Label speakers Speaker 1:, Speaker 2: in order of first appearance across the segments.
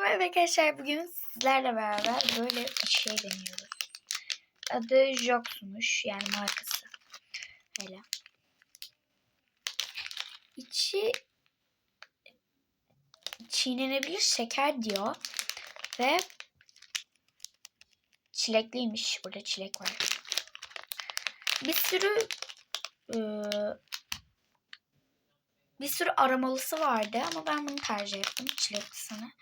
Speaker 1: merhaba arkadaşlar. Bugün sizlerle beraber böyle bir şey deniyoruz. Adı Jox'muş yani markası. Öyle. İçi çiğnenebilir şeker diyor. Ve çilekliymiş. Burada çilek var. Bir sürü ıı, bir sürü aramalısı vardı ama ben bunu tercih ettim çileklisini.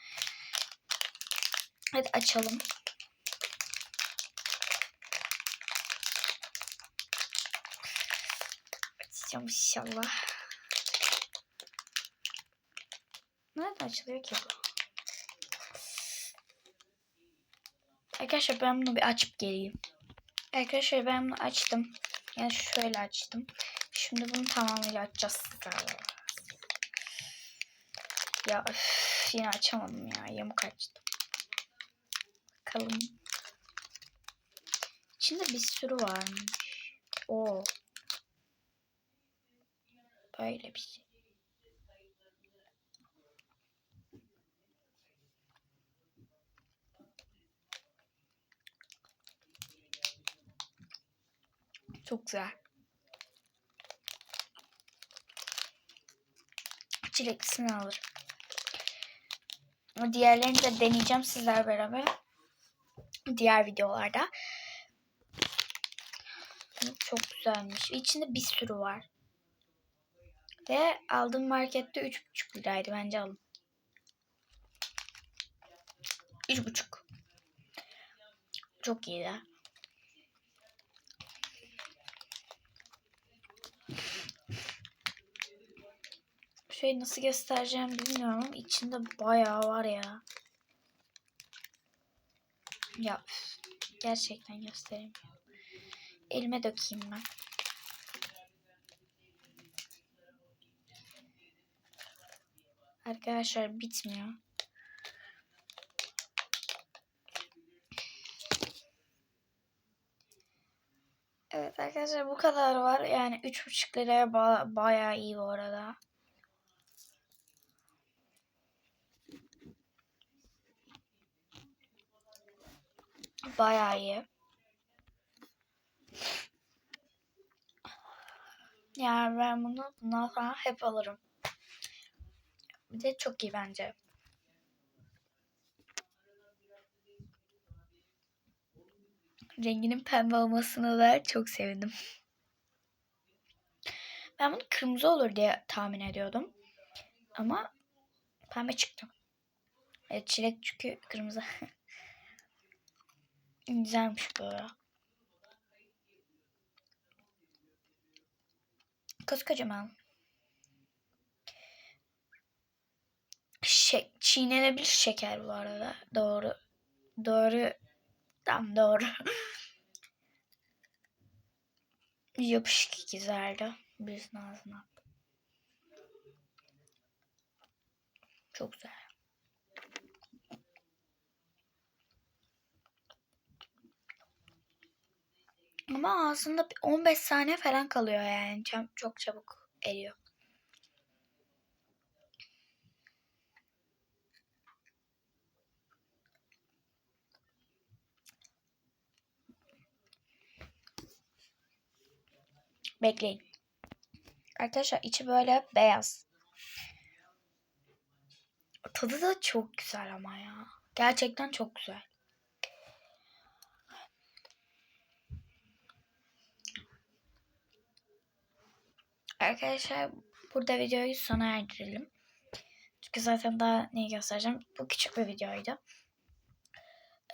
Speaker 1: Hadi açalım. Açacağım inşallah. Nerede açılıyor ki bu? Arkadaşlar ben bunu bir açıp geleyim. Arkadaşlar ben bunu açtım. Yani şöyle açtım. Şimdi bunu tamamıyla açacağız. Ya üf, yine açamadım ya. Yamuk açtım. Bakalım. İçinde bir sürü varmış. O. Böyle bir şey. Çok güzel. Çileklisini alırım. Diğerlerini de deneyeceğim sizler beraber. Diğer videolarda. Çok güzelmiş. İçinde bir sürü var. Ve aldığım markette 3,5 liraydı. Bence alın. 3,5. Çok iyi de. Şey nasıl göstereceğim bilmiyorum içinde bayağı var ya. Ya üf, gerçekten göstereyim. Elime dökeyim ben. Arkadaşlar bitmiyor. Evet arkadaşlar bu kadar var. Yani 3,5 liraya ba bayağı iyi bu arada. Bayağı iyi. Yani ben bunu bundan sonra hep alırım. Bir de çok iyi bence. Renginin pembe olmasını da çok sevindim. Ben bunu kırmızı olur diye tahmin ediyordum. Ama pembe çıktı. Evet, çilek çünkü kırmızı. Güzelmiş bu ara. Koskocaman. Şey, çiğnenebilir şeker bu arada. Doğru. Doğru. Tam doğru. Yapışık güzeldi. Birisinin ağzına. Çok güzel. Ama ağzında 15 saniye falan kalıyor yani. Çok, çabuk eriyor. Bekleyin. Arkadaşlar içi böyle beyaz. Tadı da çok güzel ama ya. Gerçekten çok güzel. Arkadaşlar burada videoyu sona erdirelim. Çünkü zaten daha neyi göstereceğim. Bu küçük bir videoydu.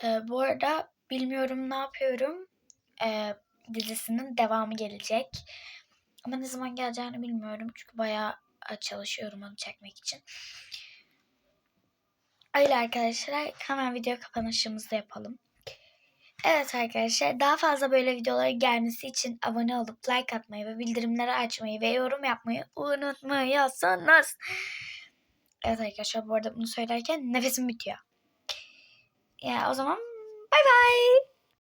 Speaker 1: Ee, bu arada bilmiyorum ne yapıyorum. Ee, dizisinin devamı gelecek. Ama ne zaman geleceğini bilmiyorum. Çünkü bayağı çalışıyorum onu çekmek için. Öyle arkadaşlar hemen video kapanışımızda yapalım. Evet arkadaşlar daha fazla böyle videoların gelmesi için abone olup like atmayı ve bildirimleri açmayı ve yorum yapmayı unutmuyorsunuz. Evet arkadaşlar bu arada bunu söylerken nefesim bitiyor. Ya o zaman bay bay.